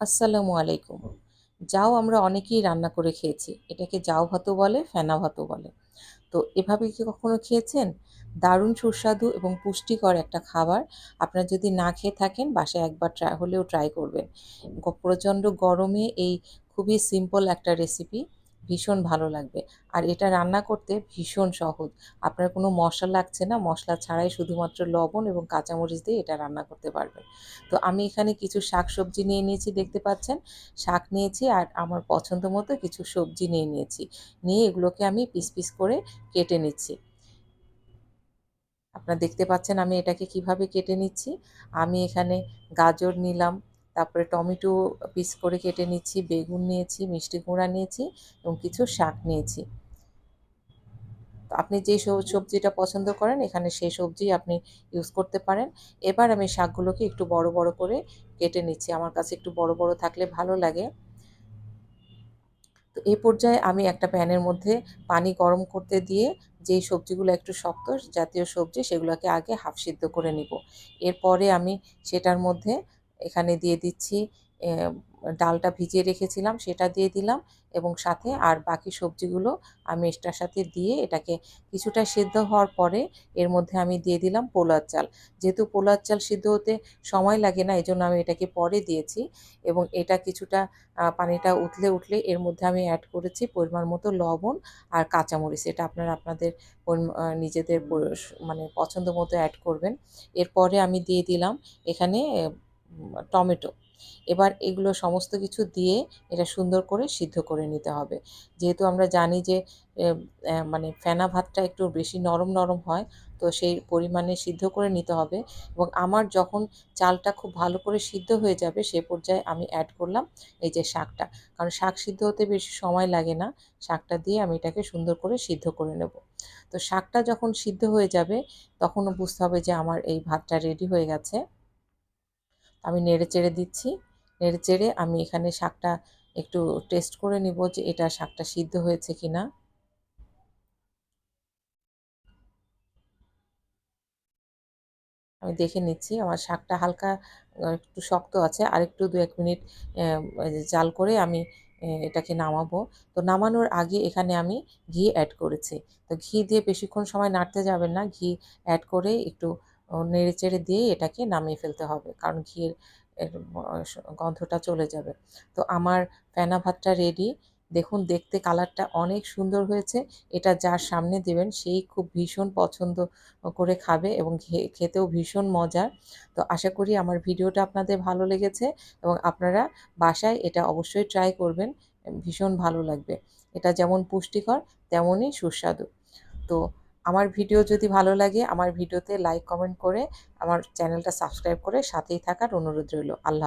আসসালামু আলাইকুম। যাও আমরা অনেকেই রান্না করে খেয়েছি। এটাকে যাও ভাতও বলে, ফেনা ভাতও বলে। তো এভাবে কি কখনো খেয়েছেন? দারুণ, সুস্বাদু এবং পুষ্টিকর একটা খাবার। আপনারা যদি না খেয়ে থাকেন, বাসায় একবার ট্রাই হলেও ট্রাই করবেন। প্রচণ্ড গরমে এই খুবই সিম্পল একটা রেসিপি ভীষণ ভালো লাগবে। আর এটা রান্না করতে ভীষণ সহজ। আপনার কোনো মশলা লাগছে না, মশলা ছাড়াই শুধুমাত্র লবণ এবং কাঁচামরিচ দিয়ে এটা রান্না করতে পারবেন। তো আমি এখানে কিছু শাক সবজি নিয়ে নিয়েছি, দেখতে পাচ্ছেন? শাক নিয়েছি আর আমার পছন্দ মতো কিছু সবজি নিয়ে নিয়েছি। নিয়ে এগুলোকে আমি পিস পিস করে কেটে নিচ্ছি। আপনারা দেখতে পাচ্ছেন আমি এটাকে কীভাবে কেটে নিচ্ছি। আমি এখানে গাজর নিলাম তারপরে টমেটো পিস করে কেটে নিচ্ছি, বেগুন নিয়েছি, মিষ্টি কুমড়া নিয়েছি এবং কিছু শাক নিয়েছি। আপনি যে সবজিটা পছন্দ করেন, এখানে সেই সবজি আপনি ইউজ করতে পারেন। এবার আমি শাকগুলোকে একটু বড় বড় করে কেটে নিচ্ছি। আমার কাছে একটু বড় বড় থাকলে ভালো লাগে। তো এই পর্যায়ে আমি একটা প্যানের মধ্যে পানি গরম করতে দিয়ে যেই সবজিগুলো একটু শক্ত জাতীয় সবজি, সেগুলোকে আগে হাফ সিদ্ধ করে নিব। এরপরে আমি সেটার মধ্যে এখানে দিয়ে দিচ্ছি ডালটা ভিজিয়ে রেখেছিলাম, সেটা দিয়ে দিলাম এবং সাথে আর বাকি সবজিগুলো আমি এটার সাথে দিয়ে এটাকে কিছুটা সিদ্ধ হওয়ার পরে এর মধ্যে আমি দিয়ে দিলাম পোলার চাল। যেহেতু পোলার চাল সিদ্ধ হতে সময় লাগে না এই জন্য আমি এটাকে পরে দিয়েছি এবং এটা কিছুটা পানিটা উতলে উঠলে এর মধ্যে আমি অ্যাড করেছি পরিমাণ মতো লবণ আর কাঁচামরিচ। এটা আপনারা আপনাদের নিজেদের মানে পছন্দ মতো অ্যাড করবেন। এরপরে আমি দিয়ে দিলাম এখানে টমেটো। এবার এগুলো সমস্ত কিছু দিয়ে এটা সুন্দর করে সিদ্ধ করে নিতে হবে। যেহেতু আমরা জানি যে মানে ফেনা ভাতটা একটু বেশি নরম নরম হয়, তো সেই পরিমাণে সিদ্ধ করে নিতে হবে। এবং আমার যখন চালটা খুব ভালো করে সিদ্ধ হয়ে যাবে, সে পর্যায়ে আমি অ্যাড করলাম এই যে শাকটা। কারণ শাক সিদ্ধ হতে বেশি সময় লাগে না। শাকটা দিয়ে আমি এটাকে সুন্দর করে সিদ্ধ করে নেব। তো শাকটা যখন সিদ্ধ হয়ে যাবে, তখনও বুঝতে হবে যে আমার এই ভাতটা রেডি হয়ে গেছে। আমি নেড়ে চেড়ে দিচ্ছি। নেড়ে চেড়ে আমি এখানে শাকটা একটু টেস্ট করে নিব যে এটা শাকটা সিদ্ধ হয়েছে কিনা। আমি দেখে নিচ্ছি, আমার শাকটা হালকা একটু শক্ত আছে। আর একটু দু এক মিনিট জাল করে আমি এটাকে নামাবো। তো নামানোর আগে এখানে আমি ঘি অ্যাড করেছি। তো ঘি দিয়ে বেশিক্ষণ সময় নাড়তে যাবেন না। ঘি অ্যাড করে একটু নেড়ে চেড়ে দিয়ে এটাকে নামিয়ে ফেলতে হবে। কারণ ঘিয়ের গন্ধটা চলে যাবে। তো আমার ফেনা ভাতটা রেডি দেখুন, দেখতে কালারটা অনেক সুন্দর হয়েছে। এটা যার সামনে দেবেন, সেই খুব ভীষণ পছন্দ করে খাবে এবং খেতেও ভীষণ মজার। তো আশা করি আমার ভিডিওটা আপনাদের ভালো লেগেছে এবং আপনারা বাসায় এটা অবশ্যই ট্রাই করবেন। ভীষণ ভালো লাগবে। এটা যেমন পুষ্টিকর, তেমনই সুস্বাদু। তো আমার ভিডিও যদি ভালো লাগে, আমার ভিডিওতে লাইক কমেন্ট করে আমার চ্যানেলটা সাবস্ক্রাইব করে সাথেই থাকার অনুরোধ রইল। আল্লাহ